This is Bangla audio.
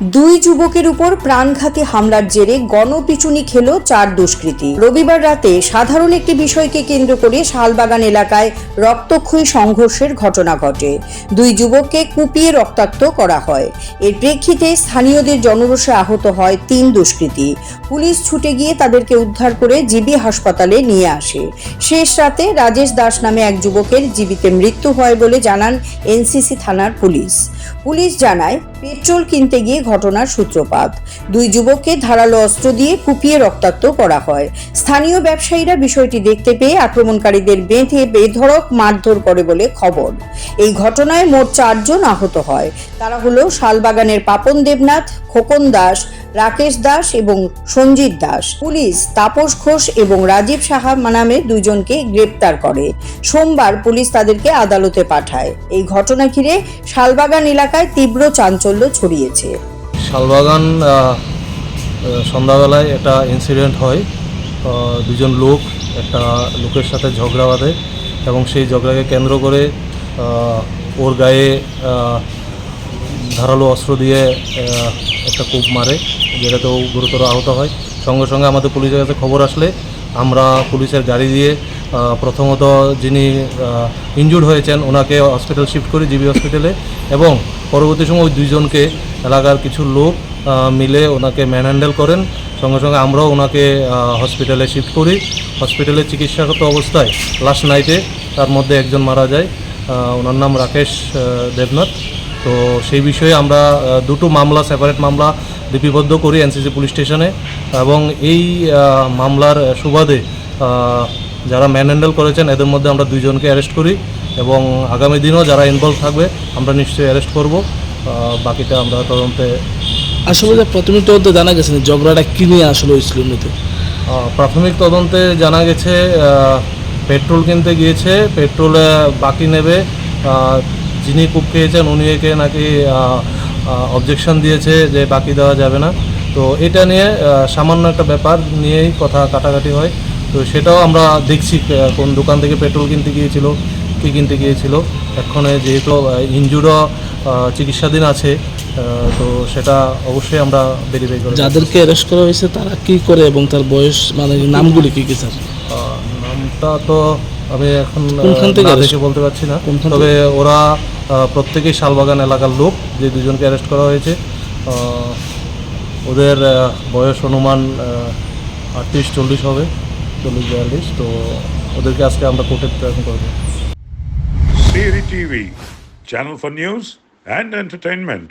দুই যুবকের উপর প্রাণঘাতী হামলার জেরে গণপিচুনি খেল চার দুষ্কৃতী। রবিবার রাতে সাধারণ একটি বিষয়কে কেন্দ্র করে শালবাগান এলাকায় রক্তক্ষয়ী সংঘর্ষের ঘটনা ঘটে। দুই যুবককে কুপিয়ে রক্তাক্ত করা হয়। এর প্রেক্ষিতে স্থানীয়দের জনরোষে আহত হয় তিন দুষ্কৃতী। পুলিশ ছুটে গিয়ে তাদেরকে উদ্ধার করে জিবি হাসপাতালে নিয়ে আসে। শেষ রাতে রাজেশ দাস নামে এক যুবকের জীবিতে মৃত্যু হয় বলে জানান এনসিসি থানার পুলিশ। পুলিশ জানায়, পেট্রোল কিনতে গিয়ে ঘটনার সূত্রপাত। দুই যুবককে ধারালো অস্ত্র দিয়ে কুপিয়ে রক্তাক্ত করা হয়। স্থানীয় ব্যবসায়ীরা বিষয়টি দেখতে পেয়ে আক্রমণকারীদের বেঁধে বেধড়ক মারধর করে বলে খবর। এই ঘটনায় মোট চারজন আহত হয়। তারা হলো শালবাগানের পাপন দেবনাথ, খোকন দাস, রাকেশ দাস এবং সঞ্জিত দাস। পুলিশ তাপস ঘোষ এবং রাজীব সাহা নামে দুজনকে গ্রেপ্তার করে। সোমবার পুলিশ তাদেরকে আদালতে পাঠায়। এই ঘটনা ঘিরে শালবাগান এলাকায় তীব্র চাঞ্চল্য ছড়িয়েছে। শালবাগান সন্ধ্যাবেলায় একটা ইনসিডেন্ট হয়। দুজন লোক একটা লোকের সাথে ঝগড়া বাঁধে এবং সেই ঝগড়াকে কেন্দ্র করে ওর গায়ে ধারালো অস্ত্র দিয়ে একটা কূপ মারে, যেটাতেও গুরুতর আহত হয়। সঙ্গে সঙ্গে আমাদের পুলিশের কাছে খবর আসলে আমরা পুলিশের গাড়ি দিয়ে প্রথমত যিনি ইনজুর্ড হয়েছেন, ওনাকে হসপিটাল শিফট করি জিবি হসপিটালে এবং পরবর্তী সময় ওই দুইজনকে এলাকার কিছু লোক মিলে ওনাকে ম্যানহ্যান্ডেল করেন। সঙ্গে সঙ্গে আমরাও ওনাকে হসপিটালে শিফট করি। হসপিটালে চিকিৎসাগত অবস্থায় লাস্ট নাইটে তার মধ্যে একজন মারা যায়। ওনার নাম রাকেশ দেবনাথ। তো সেই বিষয়ে আমরা দুটো মামলা সেপারেট মামলা লিপিবদ্ধ করি এনসিসি পুলিশ স্টেশনে। এবং এই মামলার সুবাদে যারা ম্যান হ্যান্ডেল করেছেন এদের মধ্যে আমরা দুইজনকে অ্যারেস্ট করি এবং আগামী দিনও যারা ইনভলভ থাকবে আমরা নিশ্চয়ই অ্যারেস্ট করব। বাকিটা আমরা তদন্তে আসলে প্রাথমিক তদন্ত জানা গেছে ঝগড়াটা কি নিয়ে আসলে হয়েছিল মূলত প্রাথমিক তদন্তে জানা গেছে পেট্রোল কিনতে গিয়েছে পেট্রোল বাকি নেবে যিনি কূপ খেয়েছেন উনি একে নাকি অবজেকশন দিয়েছে যে বাকি দেওয়া যাবে না। তো এটা নিয়ে সামান্য একটা ব্যাপার নিয়েই কথা কাটাকাটি হয়। তো সেটাও আমরা দেখছি কোন দোকান থেকে পেট্রোল কিনতে গিয়েছিল কী কিনতে গিয়েছিল। এক্ষণে যেহেতু ইনজুরও চিকিৎসাধীন আছে তো সেটা অবশ্যই আমরা ভেরিফাই করি যাদেরকে অ্যারেস্ট করা হয়েছে তারা কি করে এবং তার বয়স মানে নামগুলি কি কি স্যার? নামটা তো আমি এখন দেখে বলতে পারছি না। তবে ওরা প্রত্যেকেই শালবাগান এলাকার লোক যে দুজনকে অ্যারেস্ট করা হয়েছে। ওদের বয়স অনুমান আটত্রিশ চল্লিশ হবে। চল্লিশ বিয়াল্লিশ তো ওদেরকে আজকে আমরা কোর্টে প্রেরণ করব Siri TV, channel for news and entertainment.